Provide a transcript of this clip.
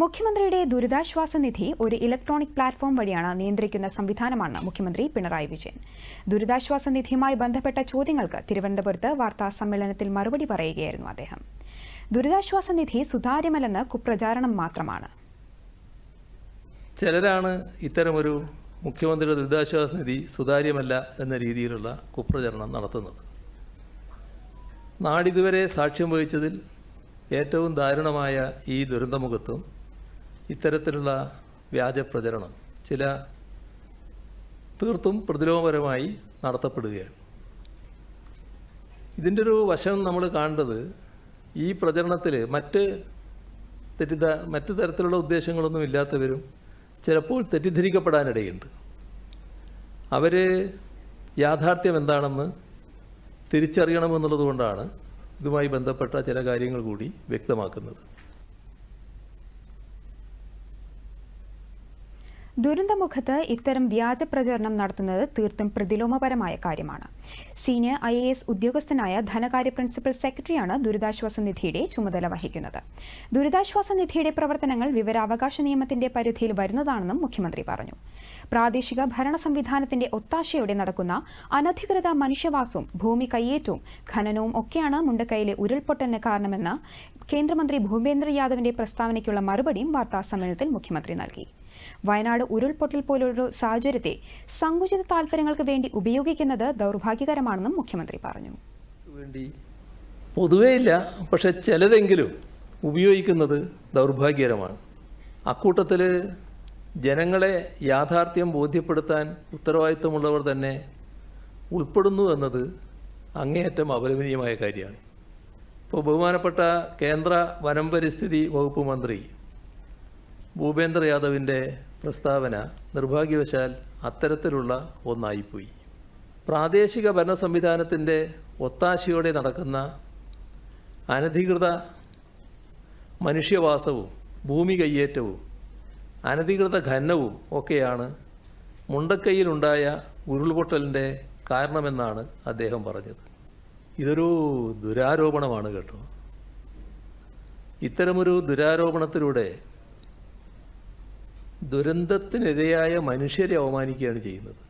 മുഖ്യമന്ത്രിയുടെ ദുരിതാശ്വാസ നിധി ഒരു ഇലക്ട്രോണിക് പ്ലാറ്റ്ഫോം വഴിയാണ് നിയന്ത്രിക്കുന്ന സംവിധാനമാണ് മുഖ്യമന്ത്രി പിണറായി വിജയൻ. ദുരിതാശ്വാസ നിധിയുമായി ബന്ധപ്പെട്ട ചോദ്യങ്ങൾക്ക് തിരുവനന്തപുരത്ത് വാർത്താ സമ്മേളനത്തിൽ മറുപടി പറയുകയായിരുന്നു അദ്ദേഹം. ദുരിതാശ്വാസ നിധി സുതാര്യമല്ലെന്ന് കുപ്രചാരണം മാത്രമാണ്. ചിലരാണ് ഇത്തരമൊരു മുഖ്യമന്ത്രിയുടെ ദുരിതാശ്വാസ നിധി സുതാര്യമല്ല എന്ന രീതിയിലുള്ള കുപ്രചരണം നടത്തുന്നത്. നാടിതുവരെ സാക്ഷ്യം വഹിച്ചതിൽ ഏറ്റവും ദാരുണമായ ഈ ദുരന്തമുഖത്തും ഇത്തരത്തിലുള്ള വ്യാജ പ്രചരണം ചില തീർത്തും പ്രതിലോമപരമായി നടത്തപ്പെടുകയാണ്. ഇതിന്റെ ഒരു വശം നമ്മൾ കാണേണ്ടത് ഈ പ്രചരണത്തിൽ മറ്റ് തെറ്റിദ്ധ മറ്റ് തരത്തിലുള്ള ഉദ്ദേശങ്ങളൊന്നും ഇല്ലാത്തവരും ചിലപ്പോൾ തെറ്റിദ്ധരിക്കപ്പെടാനിടയുണ്ട്. അവർ യാഥാർത്ഥ്യം എന്താണെന്ന് തിരിച്ചറിയണമെന്നുള്ളത് കൊണ്ടാണ് ഇതുമായി ബന്ധപ്പെട്ട ചില കാര്യങ്ങൾ കൂടി വ്യക്തമാക്കുന്നത്. ദുരന്തമുഖത്ത് ഇത്തരം വ്യാജ പ്രചരണം നടത്തുന്നത് തീർത്തും പ്രതിലോമപരമായ കാര്യമാണ്. സീനിയർ ഐ എ എസ് ഉദ്യോഗസ്ഥനായ ധനകാര്യ പ്രിൻസിപ്പൽ സെക്രട്ടറിയാണ് ദുരിതാശ്വാസ നിധിയുടെ ചുമതല വഹിക്കുന്നത്. ദുരിതാശ്വാസ നിധിയുടെ പ്രവർത്തനങ്ങൾ വിവരാവകാശ നിയമത്തിന്റെ പരിധിയിൽ വരുന്നതാണെന്നും മുഖ്യമന്ത്രി പറഞ്ഞു. പ്രാദേശിക ഭരണ സംവിധാനത്തിന്റെ ഒത്താശയോടെ നടക്കുന്ന അനധികൃത മനുഷ്യവാസവും ഭൂമി കയ്യേറ്റവും ഖനനവും ഒക്കെയാണ് മുണ്ടക്കൈയിലെ ഉരുൾപൊട്ടലിന് കാരണമെന്ന് കേന്ദ്രമന്ത്രി ഭൂപേന്ദ്ര യാദവിന്റെ പ്രസ്താവനയ്ക്കുള്ള മറുപടിയും വാർത്താ സമ്മേളനത്തിൽ മുഖ്യമന്ത്രി നൽകി. വയനാട് ഉരുൾപൊട്ടൽ പോലൊരു സാഹചര്യത്തെ സങ്കുചിത താൽപര്യങ്ങൾക്ക് വേണ്ടി ഉപയോഗിക്കുന്നത് ദൗർഭാഗ്യകരമാണെന്നും മുഖ്യമന്ത്രി പറഞ്ഞു. പൊതുവേ ഇല്ല. പക്ഷെ ചിലതെങ്കിലും ഉപയോഗിക്കുന്നത് ദൗർഭാഗ്യകരമാണ്. അക്കൂട്ടത്തിൽ ജനങ്ങളെ യാഥാർത്ഥ്യം ബോധ്യപ്പെടുത്താൻ ഉത്തരവാദിത്തമുള്ളവർ തന്നെ ഉൾപ്പെടുന്നു എന്നത് അങ്ങേയറ്റം അപലപനീയമായ കാര്യമാണ്. ഇപ്പോൾ ബഹുമാനപ്പെട്ട കേന്ദ്ര വനം പരിസ്ഥിതി വകുപ്പ് മന്ത്രി ഭൂപേന്ദ്ര യാദവിന്റെ പ്രസ്താവന നിർഭാഗ്യവശാൽ അത്തരത്തിലുള്ള ഒന്നായിപ്പോയി. പ്രാദേശിക ഭരണ സംവിധാനത്തിന്റെ ഒത്താശയോടെ നടക്കുന്ന അനധികൃത മനുഷ്യവാസവും ഭൂമി കയ്യേറ്റവും അനധികൃത ഖനനവും ഒക്കെയാണ് മുണ്ടക്കൈയിലുണ്ടായ ഉരുൾപൊട്ടലിന്റെ കാരണമെന്നാണ് അദ്ദേഹം പറഞ്ഞത്. ഇതൊരു ദുരാരോപണമാണ് കേട്ടോ. ഇത്തരമൊരു ദുരാരോപണത്തിലൂടെ ദുരന്തത്തിനിരയായ മനുഷ്യരെ അവമാനിക്കുകയാണ് ചെയ്യുന്നത്.